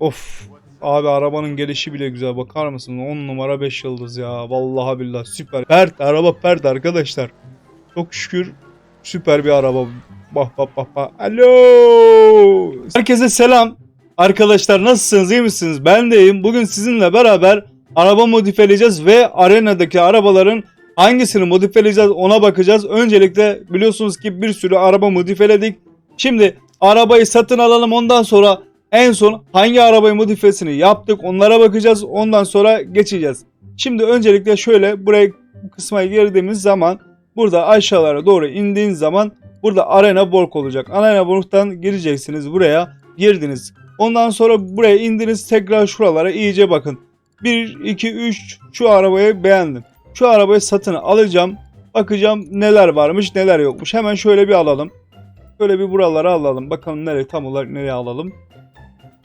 Of. Abi arabanın gelişi bile güzel. Bakar mısın? 10 numara 5 yıldız ya. Vallahi billahi süper. Pert. Araba pert arkadaşlar. Çok şükür süper bir araba. Bak bak bak bak. Alo. Herkese selam. Arkadaşlar nasılsınız? iyi misiniz? Ben de iyiyim. Bugün sizinle beraber araba modifeleyeceğiz ve arenadaki arabaların hangisini modifeleyeceğiz ona bakacağız. Öncelikle biliyorsunuz ki bir sürü araba modifeledik. Şimdi arabayı satın alalım ondan sonra en son hangi arabayı modifesini yaptık onlara bakacağız. Ondan sonra geçeceğiz. Şimdi öncelikle şöyle buraya bu kısma girdiğimiz zaman burada aşağılara doğru indiğin zaman burada arena bork olacak. Arena borktan gireceksiniz buraya girdiniz. Ondan sonra buraya indiniz tekrar şuralara iyice bakın. 1, 2, 3 şu arabayı beğendim. Şu arabayı satın alacağım. Bakacağım neler varmış neler yokmuş. Hemen şöyle bir alalım. Şöyle bir buralara alalım. Bakalım nereye tam olarak nereye alalım.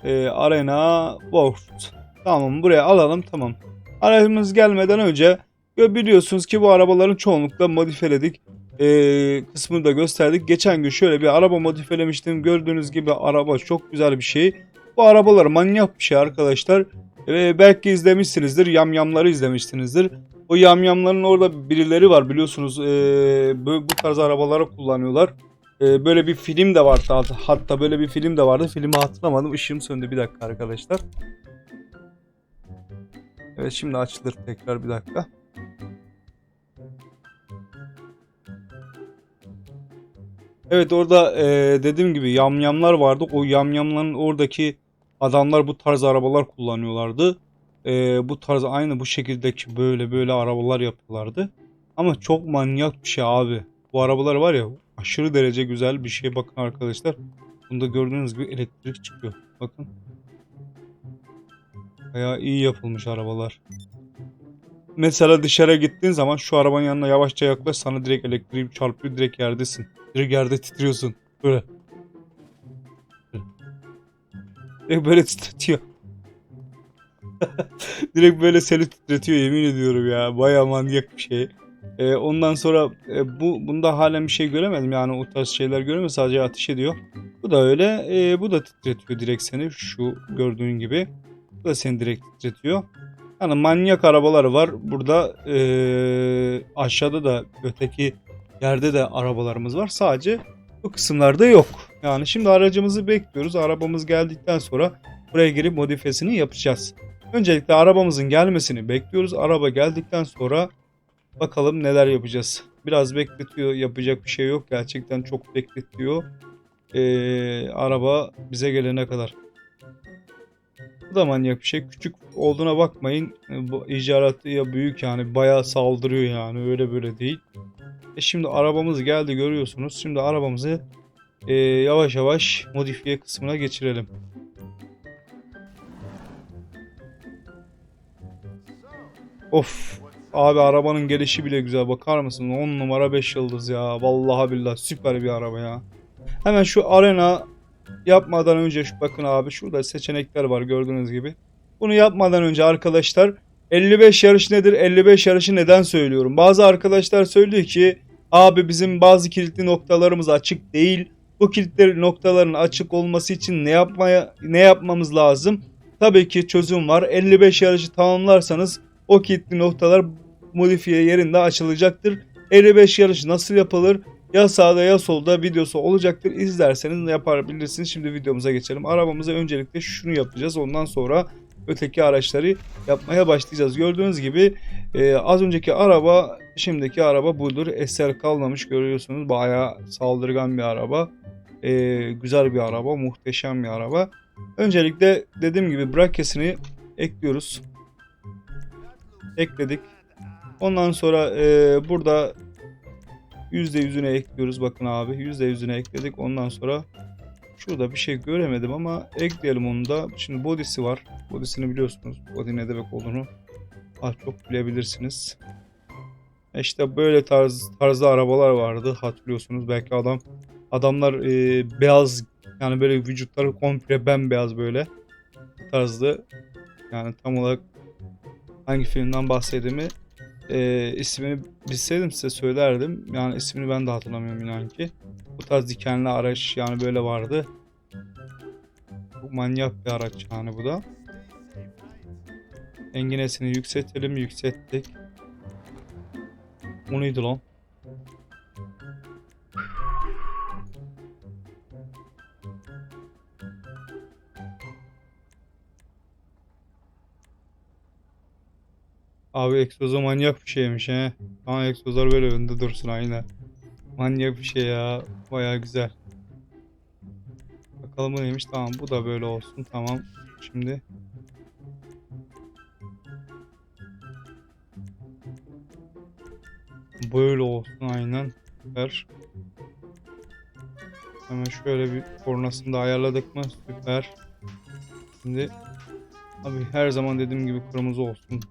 Ee, Arena World. Tamam buraya alalım tamam. Aracımız gelmeden önce biliyorsunuz ki bu arabaların çoğunlukla modifeledik. Ee, kısmını da gösterdik. Geçen gün şöyle bir araba modifelemiştim. Gördüğünüz gibi araba çok güzel bir şey. Bu arabalar manyak bir şey arkadaşlar. Ve belki izlemişsinizdir. Yamyamları izlemişsinizdir. O yamyamların orada birileri var biliyorsunuz. Ee, bu, bu tarz arabaları kullanıyorlar. Ee, böyle bir film de vardı. Hatta, böyle bir film de vardı. Filmi hatırlamadım. Işığım söndü bir dakika arkadaşlar. Evet şimdi açılır tekrar bir dakika. Evet orada e, dediğim gibi yamyamlar vardı. O yamyamların oradaki adamlar bu tarz arabalar kullanıyorlardı. E, bu tarz aynı bu şekildeki böyle böyle arabalar yapıyorlardı. Ama çok manyak bir şey abi. Bu arabalar var ya aşırı derece güzel bir şey. Bakın arkadaşlar. Bunda gördüğünüz gibi elektrik çıkıyor. Bakın. Bayağı iyi yapılmış arabalar. Mesela dışarı gittiğin zaman şu arabanın yanına yavaşça yaklaş sana direkt elektriği çarpıyor direkt yerdesin. Direkt yerde titriyorsun. Böyle. Direkt böyle titretiyor. direkt böyle seni titretiyor yemin ediyorum ya. Baya manyak bir şey. Ee, ondan sonra e, bu bunda halen bir şey göremedim yani o tarz şeyler göremedim sadece ateş ediyor. Bu da öyle. e, bu da titretiyor direkt seni şu gördüğün gibi. Bu da seni direkt titretiyor. Yani manyak arabalar var. Burada e, aşağıda da öteki yerde de arabalarımız var. Sadece bu kısımlarda yok. Yani şimdi aracımızı bekliyoruz. Arabamız geldikten sonra buraya girip modifesini yapacağız. Öncelikle arabamızın gelmesini bekliyoruz. Araba geldikten sonra bakalım neler yapacağız. Biraz bekletiyor. Yapacak bir şey yok. Gerçekten çok bekletiyor. Ee, araba bize gelene kadar. Bu da manyak bir şey. Küçük olduğuna bakmayın. E, Bu icaratı ya büyük yani. Bayağı saldırıyor yani. Öyle böyle değil. E şimdi arabamız geldi görüyorsunuz. Şimdi arabamızı e, yavaş yavaş modifiye kısmına geçirelim. Of. Abi arabanın gelişi bile güzel. Bakar mısın? 10 numara 5 yıldız ya. Vallahi billahi süper bir araba ya. Hemen şu arena yapmadan önce şu bakın abi şurada seçenekler var gördüğünüz gibi. Bunu yapmadan önce arkadaşlar 55 yarış nedir? 55 yarışı neden söylüyorum? Bazı arkadaşlar söylüyor ki abi bizim bazı kilitli noktalarımız açık değil. Bu kilitli noktaların açık olması için ne yapmaya ne yapmamız lazım? Tabii ki çözüm var. 55 yarışı tamamlarsanız o kilitli noktalar modifiye yerinde açılacaktır. 55 yarış nasıl yapılır? Ya sağda ya solda videosu olacaktır. İzlerseniz yapabilirsiniz. Şimdi videomuza geçelim. Arabamıza öncelikle şunu yapacağız. Ondan sonra öteki araçları yapmaya başlayacağız. Gördüğünüz gibi e, az önceki araba şimdiki araba budur. Eser kalmamış görüyorsunuz. Bayağı saldırgan bir araba. E, güzel bir araba. Muhteşem bir araba. Öncelikle dediğim gibi brakesini ekliyoruz. Ekledik. Ondan sonra e, burada %100'üne ekliyoruz. Bakın abi %100'üne ekledik. Ondan sonra şurada bir şey göremedim ama ekleyelim onu da. Şimdi body'si var. Body'sini biliyorsunuz. Body ne demek olduğunu az çok bilebilirsiniz. İşte böyle tarz tarzda arabalar vardı hatırlıyorsunuz. Belki adam adamlar e, beyaz yani böyle vücutları komple bembeyaz böyle tarzda. Yani tam olarak hangi filmden bahsettiğimi e, ismini bilseydim size söylerdim. Yani ismini ben de hatırlamıyorum inan ki. Bu tarz dikenli araç yani böyle vardı. Çok manyak bir araç yani bu da. Enginesini yükseltelim. Yükselttik. O neydi lan? Abi egzozu manyak bir şeymiş he. Ama egzozlar böyle önde dursun aynen. Manyak bir şey ya. Baya güzel. Bakalım neymiş. Tamam bu da böyle olsun. Tamam. Şimdi. Böyle olsun aynen. Süper. Hemen şöyle bir kornasını da ayarladık mı? Süper. Şimdi Abi her zaman dediğim gibi kırmızı olsun.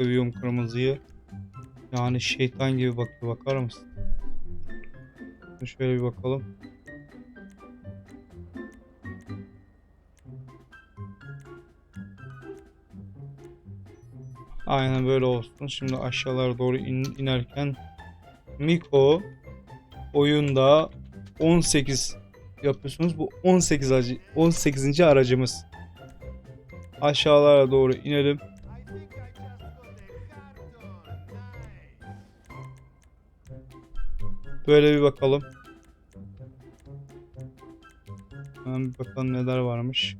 Seviyorum kırmızıyı. Yani şeytan gibi bakıyor. Bakar mısın? Şöyle bir bakalım. Aynen böyle olsun. Şimdi aşağılara doğru in- inerken Miko oyunda 18 yapıyorsunuz. Bu 18 aracı 18. aracımız. Aşağılara doğru inelim. Böyle bir bakalım. Hemen bir bakalım neler varmış.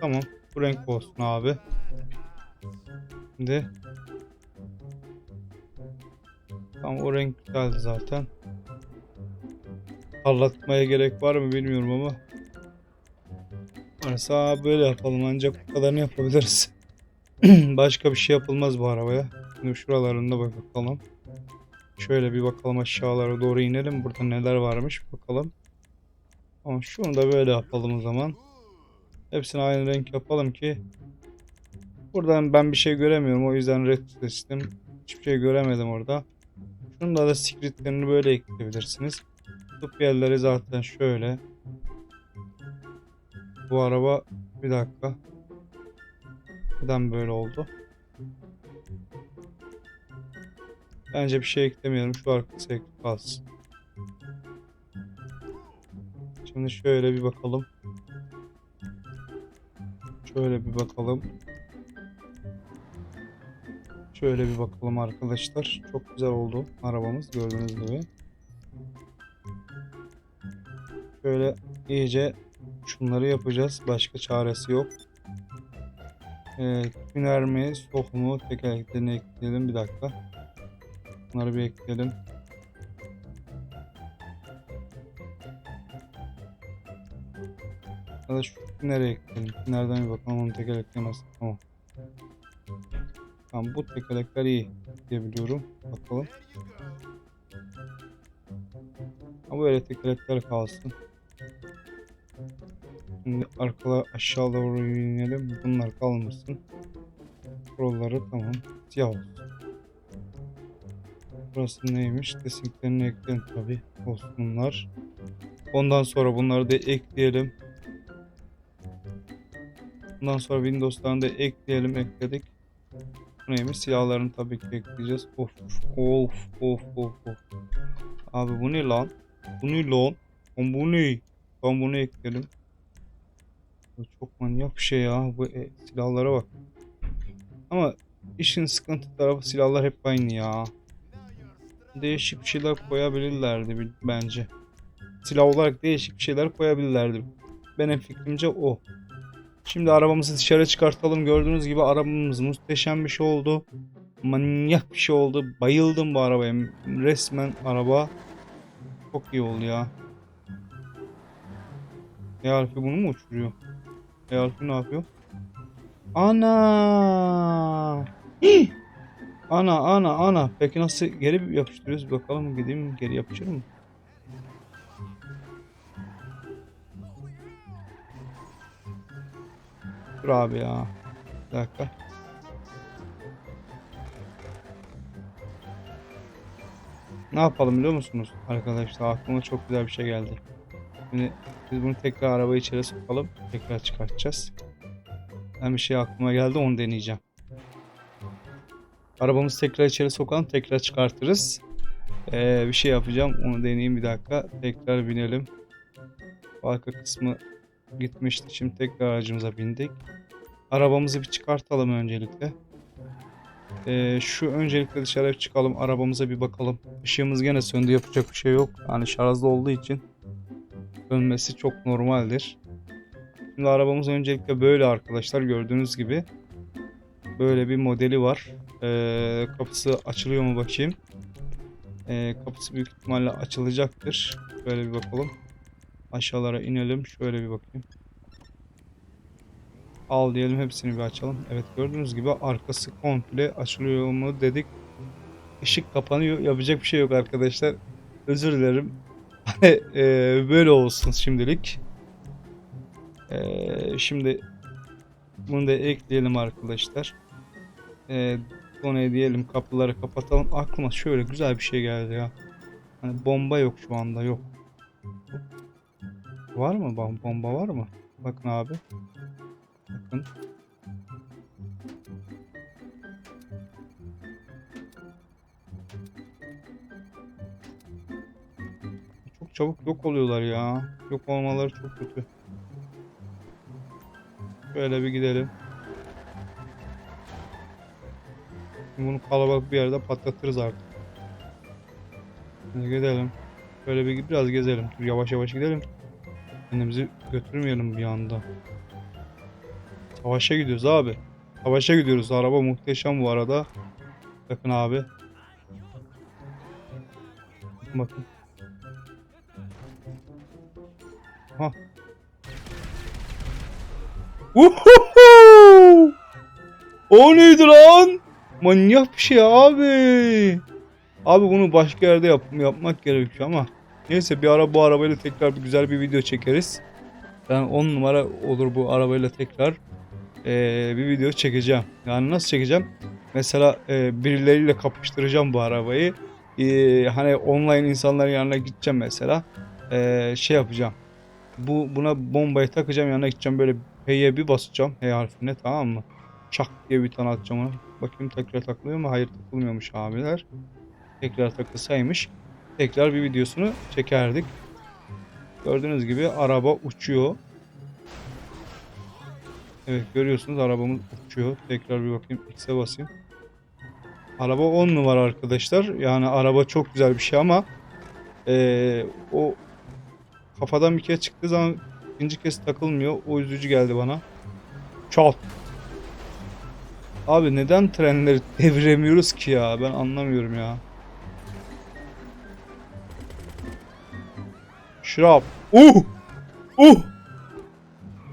Tamam. Bu renk olsun abi. Şimdi Tamam o renk güzeldi zaten. Parlatmaya gerek var mı bilmiyorum ama. Varsa böyle yapalım ancak bu kadarını yapabiliriz. Başka bir şey yapılmaz bu arabaya. Şimdi şuralarında bak bakalım. Şöyle bir bakalım aşağılara doğru inelim. Burada neler varmış bakalım. Ama şunu da böyle yapalım o zaman. Hepsini aynı renk yapalım ki. Buradan ben bir şey göremiyorum. O yüzden red seçtim. Hiçbir şey göremedim orada. Şunda da secretlerini böyle ekleyebilirsiniz. Tutup yerleri zaten şöyle. Bu araba bir dakika. Neden böyle oldu? Bence bir şey eklemiyorum. Şu arkası ekli. Şimdi şöyle bir bakalım. Şöyle bir bakalım. Şöyle bir bakalım arkadaşlar. Çok güzel oldu arabamız gördüğünüz gibi. Şöyle iyice şunları yapacağız. Başka çaresi yok. Ee, tüner mi, sok mu? Tekerleklerini ekleyelim. Bir dakika. Bunları bir ekleyelim. Ya da şu nereye ekleyelim? Nereden bir bakalım onun tekerlekleri nasıl? Tamam. Tamam bu tekerlekler iyi diyebiliyorum. Bakalım. Ama böyle tekerlekler kalsın. Şimdi arkalar aşağı doğru inelim. Bunlar kalmasın. Buraları tamam. Siyah olsun. Burası neymiş? Desinklerini ekleyin tabi. Olsun bunlar. Ondan sonra bunları da ekleyelim. Bundan sonra Windows'tan da ekleyelim. Ekledik. Bu neymiş? Silahlarını tabii ki ekleyeceğiz. Of of of of of. Abi bu ne lan? Bu ne lan? Lan bu ne? Ben bunu ekledim. Çok manyak bir şey ya. Bu e, silahlara bak. Ama işin sıkıntı tarafı silahlar hep aynı ya. Değişik bir şeyler koyabilirlerdi bil- bence. Silah olarak değişik bir şeyler koyabilirlerdi. Benim fikrimce o. Şimdi arabamızı dışarı çıkartalım. Gördüğünüz gibi arabamız muhteşem bir şey oldu. Manyak bir şey oldu. Bayıldım bu arabaya. Resmen araba çok iyi oldu ya. E harfi bunu mu uçuruyor? E harfi ne yapıyor? Ana! Ana ana ana. Peki nasıl geri yapıştırıyoruz? Bakalım gideyim geri yapışır mı? Dur abi ya. Bir dakika. Ne yapalım biliyor musunuz arkadaşlar? Aklıma çok güzel bir şey geldi. Şimdi biz bunu tekrar araba içeri sokalım. Tekrar çıkartacağız. Ben bir şey aklıma geldi onu deneyeceğim. Arabamızı tekrar içeri sokalım. Tekrar çıkartırız. Ee, bir şey yapacağım. Onu deneyeyim bir dakika. Tekrar binelim. Arka kısmı gitmişti. Şimdi tekrar aracımıza bindik. Arabamızı bir çıkartalım öncelikle. Ee, şu öncelikle dışarı çıkalım. Arabamıza bir bakalım. Işığımız gene söndü. Yapacak bir şey yok. Yani şarjlı olduğu için sönmesi çok normaldir. Şimdi arabamız öncelikle böyle arkadaşlar. Gördüğünüz gibi. Böyle bir modeli var. Ee, kapısı açılıyor mu bakayım. Ee, kapısı büyük ihtimalle açılacaktır. Böyle bir bakalım. Aşağılara inelim. Şöyle bir bakayım. Al diyelim hepsini bir açalım. Evet gördüğünüz gibi arkası komple açılıyor mu dedik. Işık kapanıyor. Yapacak bir şey yok arkadaşlar. Özür dilerim. Eee, böyle olsun şimdilik. Eee, şimdi bunu da ekleyelim arkadaşlar. Eee Done'ye diyelim kapıları kapatalım. Aklıma şöyle güzel bir şey geldi ya. Hani bomba yok şu anda yok. Var mı? Bom- Bomba var mı? Bakın abi. Bakın. Çabuk yok oluyorlar ya. Yok olmaları çok kötü. Şöyle bir gidelim. Bunu kalabalık bir yerde patlatırız artık. Hadi gidelim. Böyle bir biraz gezelim. Dur yavaş yavaş gidelim. Kendimizi götürmeyelim bir anda. Savaşa gidiyoruz abi. Savaşa gidiyoruz. Araba muhteşem bu arada. Bakın abi. Bakın. Ha. Uhuhu! O neydi lan? Manyak bir şey abi. Abi bunu başka yerde yap yapmak gerekiyor ama. Neyse bir ara bu arabayla tekrar bir güzel bir video çekeriz. Ben 10 numara olur bu arabayla tekrar eee, bir video çekeceğim. Yani nasıl çekeceğim? Mesela eee, birileriyle kapıştıracağım bu arabayı. Eee, hani online insanların yanına gideceğim mesela. Eee, şey yapacağım. Bu buna bombayı takacağım yanına gideceğim böyle H'ye bir basacağım. H harfine tamam mı? Çak diye bir tane atacağım ona. Bakayım tekrar takılıyor mu? Hayır takılmıyormuş abiler. Tekrar takılsaymış. Tekrar bir videosunu çekerdik. Gördüğünüz gibi araba uçuyor. Evet görüyorsunuz arabamız uçuyor. Tekrar bir bakayım X'e basayım. Araba 10 numara arkadaşlar. Yani araba çok güzel bir şey ama eee, o kafadan bir kere çıktığı zaman ikinci kez takılmıyor. O üzücü geldi bana. Çat. Abi neden trenleri deviremiyoruz ki ya? Ben anlamıyorum ya. Şırap. Uh! Uh!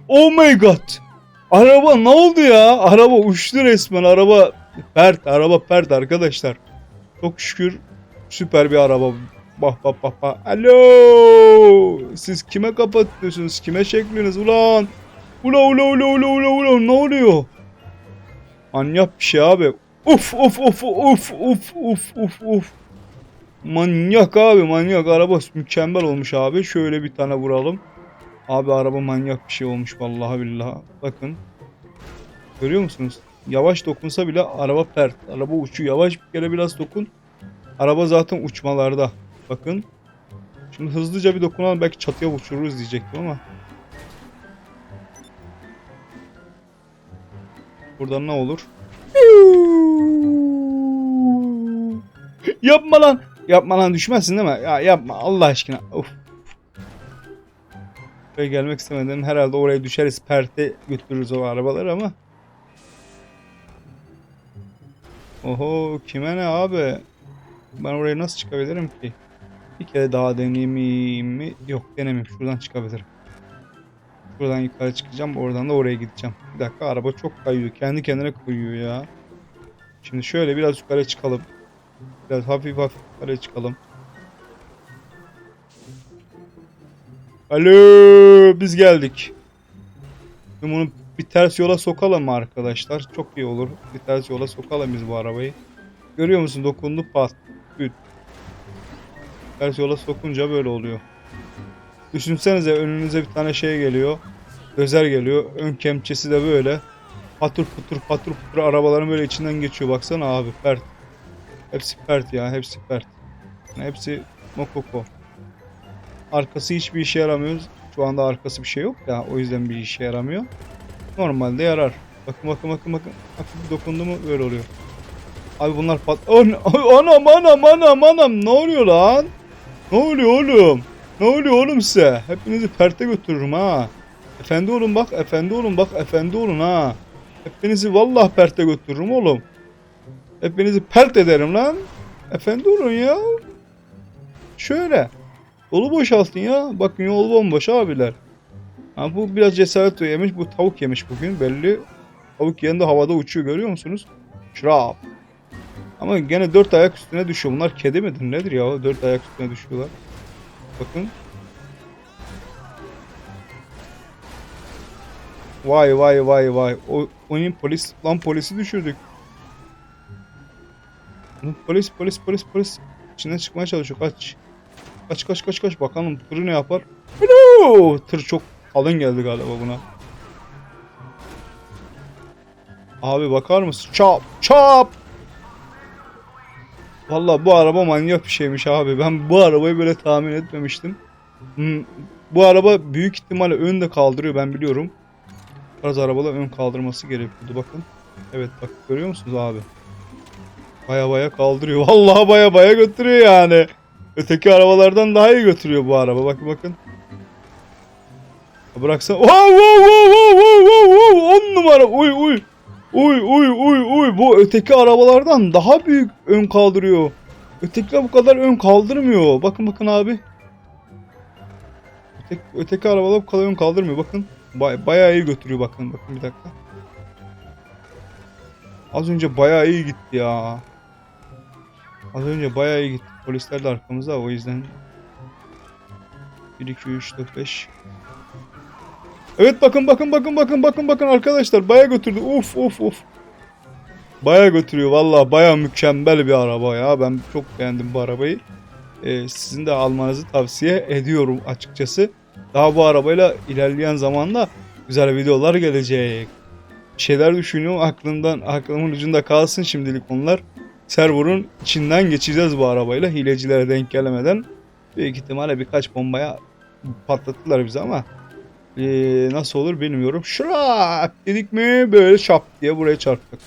Oh my god! Araba ne oldu ya? Araba uçtu resmen. Araba pert. Araba pert arkadaşlar. Çok şükür süper bir araba. Bak bak bak bak. Alo! Siz kime kapatıyorsunuz? Kime çekiyorsunuz ulan? Ula ula ula ula ula ula ne oluyor? Manyak bir şey abi. Uf uf uf uf uf uf uf uf. Manyak abi manyak. Araba mükemmel olmuş abi. Şöyle bir tane vuralım. Abi araba manyak bir şey olmuş vallahi billahi. Bakın. Görüyor musunuz? Yavaş dokunsa bile araba pert. Araba uçuyor. Yavaş bir kere biraz dokun. Araba zaten uçmalarda. Bakın. Şimdi hızlıca bir dokunalım. Belki çatıya uçururuz diyecektim ama. Buradan ne olur? Yapma lan. Yapma lan düşmezsin değil mi? Ya yapma Allah aşkına. Of. Buraya gelmek istemedim. Herhalde oraya düşeriz. Perte götürürüz o arabaları ama. Oho kime ne abi? Ben oraya nasıl çıkabilirim ki? Bir kere daha deneyeyim mi? Yok denemeyeyim. Şuradan çıkabilirim. Şuradan yukarı çıkacağım. Oradan da oraya gideceğim. Bir dakika araba çok kayıyor. Kendi kendine koyuyor ya. Şimdi şöyle biraz yukarı çıkalım. Biraz hafif hafif yukarı çıkalım. Alo biz geldik. Şimdi bunu bir ters yola sokalım arkadaşlar? Çok iyi olur. Bir ters yola sokalım biz bu arabayı. Görüyor musun? Dokundu pat. Ters yola sokunca böyle oluyor. Düşünsenize önünüze bir tane şey geliyor. Özer geliyor. Ön kemçesi de böyle. Patır putur patır putur arabaların böyle içinden geçiyor. Baksana abi pert. Hepsi pert ya hepsi pert. Hepsi mokoko. Arkası hiçbir işe yaramıyor. Şu anda arkası bir şey yok ya. O yüzden bir işe yaramıyor. Normalde yarar. Bakın bakın bakın bakın. Hafif dokundu mu böyle oluyor. Abi bunlar pat... An anam anam anam anam. Ne oluyor lan? Ne oluyor oğlum? Ne oluyor oğlum size? Hepinizi perte götürürüm ha. Efendi olun bak, efendi olun bak, efendi olun ha. Hepinizi vallahi perte götürürüm oğlum. Hepinizi pert ederim lan. Efendi olun ya. Şöyle. Yolu boşaltın ya. Bakın yol bomboş abiler. Ha, bu biraz cesaret yemiş. Bu tavuk yemiş bugün belli. Tavuk yanında havada uçuyor görüyor musunuz? Şrap. Ama gene dört ayak üstüne düşüyor. Bunlar kedi midir nedir ya? Dört ayak üstüne düşüyorlar. Bakın. Vay vay vay vay. O, oyun polis lan polisi düşürdük. Polis polis polis polis. İçinden çıkmaya çalışıyor. Kaç. Kaç kaç kaç kaç. Bakalım tırı ne yapar. Hello! Tır çok kalın geldi galiba buna. Abi bakar mısın? Çap çap. Valla bu araba manyak bir şeymiş abi. Ben bu arabayı böyle tahmin etmemiştim. Bu araba büyük ihtimalle ön de kaldırıyor ben biliyorum. Tarz arabalar ön kaldırması gerekiyordu bakın. Evet bak görüyor musunuz abi? Baya baya kaldırıyor. Vallahi baya baya götürüyor yani. Öteki arabalardan daha iyi götürüyor bu araba. Bakın bakın. Bıraksa. Wow wow wow wow wow wow wow 10 numara. Uy uy. Uy uy uy uy. Bu öteki arabalardan daha büyük ön kaldırıyor. Ötekiler bu kadar ön kaldırmıyor. Bakın bakın abi. Öteki, öteki arabalar bu kadar ön kaldırmıyor. Bakın. Bay, bayağı iyi götürüyor bakın. Bakın bir dakika. Az önce bayağı iyi gitti ya. Az önce bayağı iyi gitti. Polisler de arkamızda o yüzden. 1 2 3 4 5 Evet bakın bakın bakın bakın bakın bakın arkadaşlar bayağı götürdü. Uf uf uf. Bayağı götürüyor vallahi bayağı mükemmel bir araba ya. Ben çok beğendim bu arabayı. Ee, sizin de almanızı tavsiye ediyorum açıkçası. Daha bu arabayla ilerleyen zamanda güzel videolar gelecek. Şeyler düşünüyorum aklımdan aklımın ucunda kalsın şimdilik onlar. Server'ın içinden geçeceğiz bu arabayla hilecilere denk gelemeden. Büyük ihtimalle birkaç bombaya patlattılar bizi ama ee, nasıl olur bilmiyorum. Şırak dedik mi böyle şap diye buraya çarptık.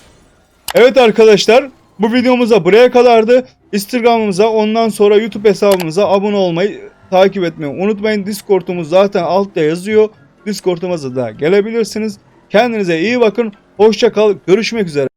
Evet arkadaşlar bu videomuza buraya kadardı. Instagram'ımıza ondan sonra YouTube hesabımıza abone olmayı takip etmeyi unutmayın. Discord'umuz zaten altta yazıyor. Discord'umuza da gelebilirsiniz. Kendinize iyi bakın. Hoşça kal. Görüşmek üzere.